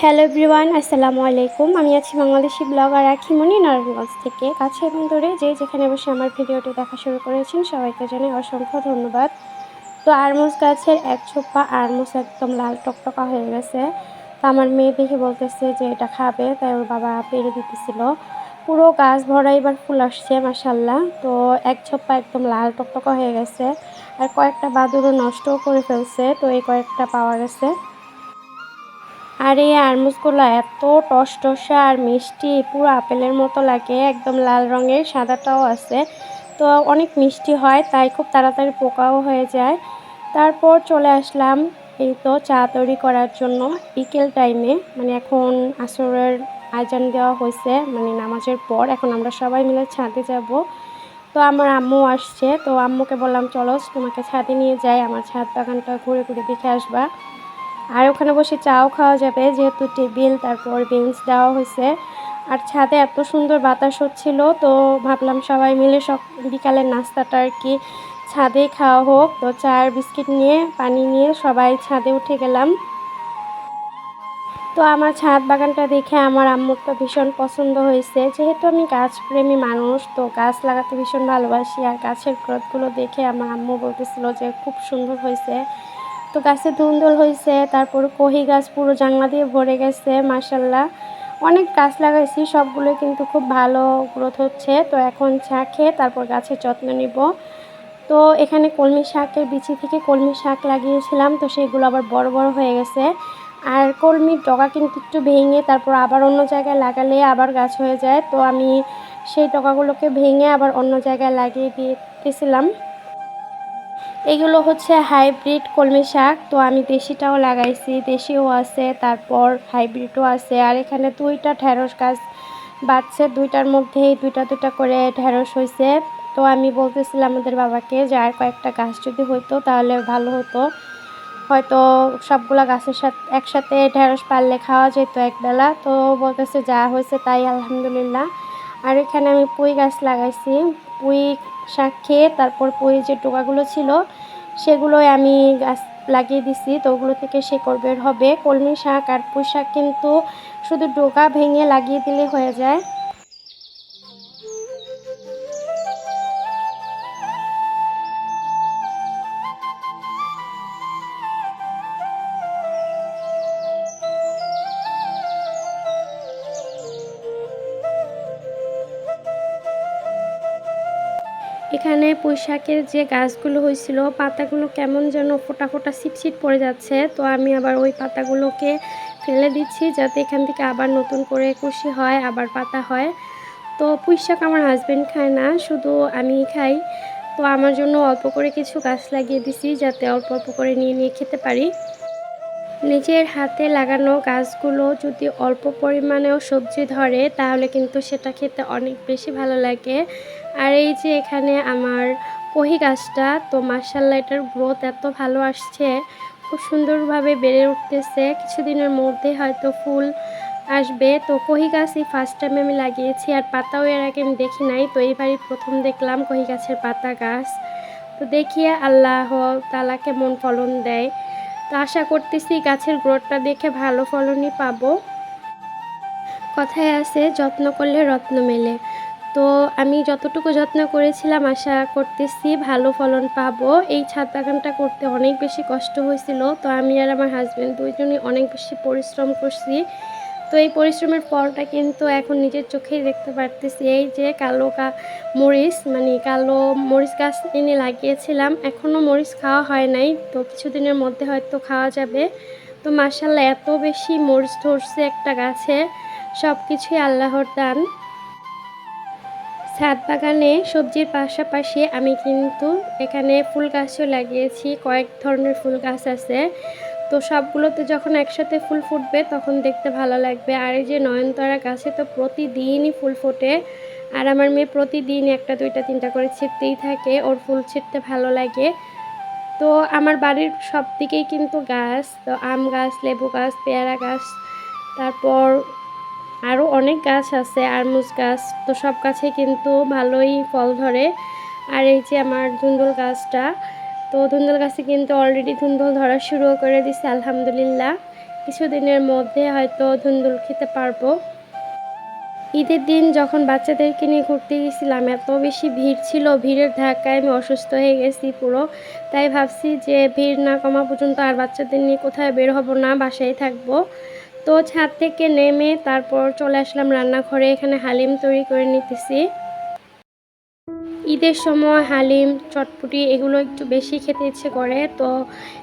Hello everyone আসসালামু আলাইকুম। আমি আছি বাংলাদেশি ব্লগার আখিমণি নারায়ণগঞ্জ থেকে। কাছে এবং দূরে যে যেখানে বসে আমার ভিডিওটি দেখা শুরু করেছেন, সবাইকে জানাই অসংখ্য ধন্যবাদ। তো আরমুজ গাছের এক ছোপা আরমুজ একদম লাল টকটকা হয়ে গেছে। তো আমার মেয়ে দেখে বলতেছে যে এটা খাবে, তাই ওর বাবা পেরে দিতেছিল। পুরো গাছ ভরা এবার ফুল আসছে মাসাল্লাহ তো এক ছোপা একদম লাল টকটকা হয়ে গেছে। আর কয়েকটা বাদুরও নষ্টও করে ফেলছে, তো এই কয়েকটা পাওয়া গেছে। আর এই আরমুজগুলো এত টসটসা আর মিষ্টি, পুরো আপেলের মতো লাগে, একদম লাল রঙের, সাদাটাও আছে। তো অনেক মিষ্টি হয়, তাই খুব তাড়াতাড়ি পোকাও হয়ে যায়। তারপর চলে আসলাম এই তো চা তৈরি করার জন্য, বিকেল টাইমে মানে এখন আসরের আয়োজন দেওয়া হয়েছে মানে নামাজের পর। এখন আমরা সবাই মিলে ছাদে যাব। তো আমার আম্মু আসছে, তো আম্মুকে বললাম, চলো তোমাকে ছাদে নিয়ে যাই, আমার ছাদ বাগানটা ঘুরে ঘুরে দেখে আসবা। আর ওখানে বসে চাও খাওয়া যাবে, যেহেতু টেবিল, তারপর বেঞ্চ দেওয়া হয়েছে। আর ছাদে এত সুন্দর বাতাস হচ্ছিল, তো ভাবলাম সবাই মিলে সব বিকালের নাস্তাটা আর কি ছাদে খাওয়া হোক। তো চার বিস্কিট নিয়ে, পানি নিয়ে সবাই ছাদে উঠে গেলাম। তো আমার ছাদ বাগানটা দেখে আমার আম্মুর তো ভীষণ পছন্দ হয়েছে। যেহেতু আমি গাছপ্রেমী মানুষ, তো গাছ লাগাতে ভীষণ ভালোবাসি। আর গাছের গ্রোথগুলো দেখে আমার আম্মু বলতেছিল যে খুব সুন্দর হয়েছে। তো গাছে ধুন্দল হয়েছে তারপর কহি গাছ পুরো জাংলা দিয়ে ভরে গেছে মাসাল্লাহ অনেক গাছ লাগাইছি সবগুলো কিন্তু খুব ভালো গ্রোথ হচ্ছে। তো এখন চা তারপর গাছের যত্ন নিব। তো এখানে কলমি শাকের বিচি থেকে কলমি শাক লাগিয়েছিলাম, তো সেগুলো আবার বড় বড় হয়ে গেছে। আর কলমির ডগা কিন্তু একটু ভেঙে তারপর আবার অন্য জায়গায় লাগালে আবার গাছ হয়ে যায়। তো আমি সেই ডগাগুলোকে ভেঙে আবার অন্য জায়গায় লাগিয়ে দিয়েছিলাম। এগুলো হচ্ছে হাইব্রিড কলমি শাক। তো আমি দেশিটাও লাগাইছি, দেশিও আছে, তারপর হাইব্রিডও আছে। আর এখানে দুইটা ঢেঁড়স গাছ বাড়ছে, দুইটার মধ্যেই দুইটা দুইটা করে ঢেঁড়স হয়েছে তো আমি বলতেছিলাম আমাদের বাবাকে যে আর কয়েকটা গাছ যদি হইতো তাহলে ভালো হতো। হয়তো সবগুলা গাছের সাথে, একসাথে ঢেঁড়স পারলে খাওয়া যেত একবেলা। তো বলতেছে যা হয়েছে তাই, আলহামদুলিল্লাহ। আর এখানে আমি পুঁই গাছ লাগাইছি। পুঁই শাক খেয়ে তারপর পুঁই যে টোকাগুলো ছিল সেগুলো আমি গাছ লাগিয়ে দিছি। তো ওগুলো থেকে শেকড় বের হবে। কলমি শাক আর পুঁই শাক কিন্তু শুধু ডোকা ভেঙে লাগিয়ে দিলে হয়ে যায়। এখানে পুঁইশাকের যে গাছগুলো হয়েছিল, পাতাগুলো কেমন যেন ফোটা ফোটা ছিটছিট পড়ে যাচ্ছে। তো আমি আবার ওই পাতাগুলোকে ফেলে দিচ্ছি যাতে এখান থেকে আবার নতুন করে কুশি হয়, আবার পাতা হয়। তো পুঁইশাক আমার হাজব্যান্ড খায় না, শুধু আমি খাই। তো আমার জন্য অল্প করে কিছু গাছ লাগিয়ে দিছি যাতে অল্প অল্প করে নিয়ে নিয়ে খেতে পারি। নিজের হাতে লাগানো গাছগুলো যদি অল্প পরিমাণেও সবজি ধরে, তাহলে কিন্তু সেটা খেতে অনেক বেশি ভালো লাগে। আর এই যে এখানে আমার কহি গাছটা, তো মার্শাল্লাহ এটার গ্রোথ এত ভালো আসছে। খুব সুন্দরভাবে বেড়ে উঠতেছে। কিছুদিনের মধ্যে হয়তো ফুল আসবে। তো কহি গাছই ফার্স্ট টাইম আমি লাগিয়েছি, আর পাতাও এর আগে আমি দেখি নাই। তো এইবারই প্রথম দেখলাম কহি গাছের পাতা গাছ। তো দেখিয়ে আল্লাহ তালা কেমন ফলন দেয়। তো আশা করতেছি গাছের গ্রোথটা দেখে ভালো ফলনই পাবো। কথায় আছে, যত্ন করলে রত্ন মেলে। তো আমি যতটুকু যত্ন করেছিলাম, আশা করতেছি ভালো ফলন পাবো। এই ছাদ বাগানটা করতে অনেক বেশি কষ্ট হয়েছিল। তো আমি আর আমার হাজব্যান্ড দুইজনই অনেক বেশি পরিশ্রম করছি। তো এই পরিশ্রমের ফলটা কিন্তু এখন নিজের চোখেই দেখতে পারতেছি। এই যে কালো কা মরিচ মানে কালো মরিচ গাছ এনে লাগিয়েছিলাম এখনও মরিচ খাওয়া হয় নাই, তো কিছুদিনের মধ্যে হয়তো খাওয়া যাবে। তো মার্শাল্লাহ এত বেশি মরিচ ধরছে একটা গাছে সব কিছুই আল্লাহর দান। ছাদ বাগানে সবজির পাশাপাশি আমি কিন্তু এখানে ফুল গাছও লাগিয়েছি, কয়েক ধরনের ফুল গাছ আছে। তো সবগুলোতে যখন একসাথে ফুল ফুটবে তখন দেখতে ভালো লাগবে। আর এই যে নয়নতারা গাছে তো প্রতিদিনই ফুল ফোটে। আর আমার মেয়ে প্রতিদিন একটা, দুইটা, তিনটা করে ছিটতেই থাকে। ওর ফুল ছিটতে ভালো লাগে। তো আমার বাড়ির সব দিকেই কিন্তু গাছ। তো আম গাছ, লেবু গাছ, পেয়ারা গাছ, তারপর আরও অনেক গাছ আছে, আরমুজ গাছ। তো সব গাছে কিন্তু ভালোই ফল ধরে। আর এই যে আমার ধুন্দুল গাছটা তো ধুন্দুল গাছে কিন্তু অলরেডি ধুন্দুল ধরা শুরু করে দিছে, আলহামদুলিল্লাহ। কিছুদিনের মধ্যে হয়তো ধুন্দুল খেতে পারব। ঈদের দিন যখন বাচ্চাদেরকে নিয়ে ঘুরতে গেছিলাম, এত বেশি ভিড় ছিল, ভিড়ের ধাক্কায় আমি অসুস্থ হয়ে গেছি পুরো। তাই ভাবছি যে ভিড় না কমা পর্যন্ত আর বাচ্চাদের নিয়ে কোথায় বের হব না, বাসায় থাকব। তো ছাদ থেকে নেমে তারপর চলে আসলাম রান্নাঘরে, এখানে হালিম তৈরি করে নিতেছি। ঈদের সময় হালিম, চটপুটি এগুলো একটু বেশি খেতে ইচ্ছে করে। তো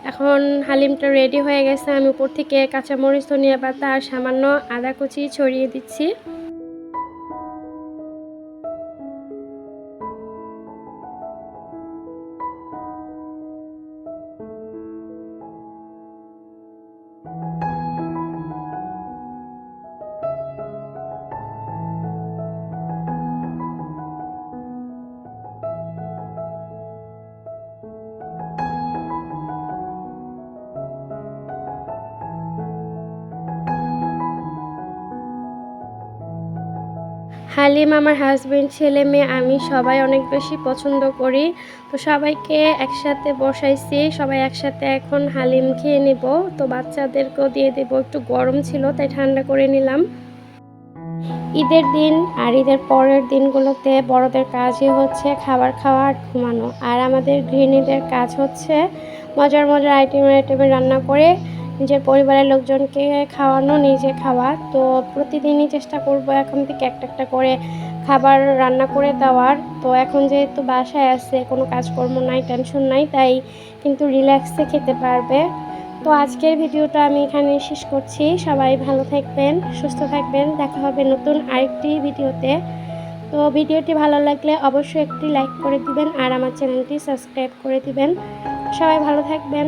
এখন হালিমটা রেডি হয়ে গেছে। আমি উপর থেকে কাঁচামরিচ, ধনিয়া পাতা আর সামান্য আদা কুচি ছড়িয়ে দিচ্ছি। হালিম আমার হাজব্যান্ড ছেলে মেয়ে, আমি সবাই অনেক বেশি পছন্দ করি। তো সবাইকে একসাথে বসাইছি, সবাই একসাথে এখন হালিম খেয়ে নেব। তো বাচ্চাদেরকেও দিয়ে দেব, একটু গরম ছিল, তাই ঠান্ডা করে নিলাম। ঈদের দিন আর ঈদের পরের দিনগুলোতে বড়দের কাজই হচ্ছে খাবার খাওয়া আর ঘুমানো। আর আমাদের গৃহিণীদের কাজ হচ্ছে মজার মজার আইটেম আইটেমে রান্না করে নিজের পরিবারের লোকজনকে খাওয়ানো, নিজে খাওয়া। তো প্রতিদিনই চেষ্টা করব এখন থেকে একটা একটা করে খাবার রান্না করে দেওয়ার। তো এখন যেহেতু বাসায় আছে, কোনো কাজকর্ম নাই টেনশন নাই, তাই কিন্তু রিল্যাক্সে খেতে পারবে। তো আজকের ভিডিওটা আমি এখানে শেষ করছি। সবাই ভালো থাকবেন, সুস্থ থাকবেন। দেখা হবে নতুন আরেকটি ভিডিওতে। তো ভিডিওটি ভালো লাগলে অবশ্যই একটি লাইক করে দিবেন আর আমার চ্যানেলটি সাবস্ক্রাইব করে দিবেন। সবাই ভালো থাকবেন।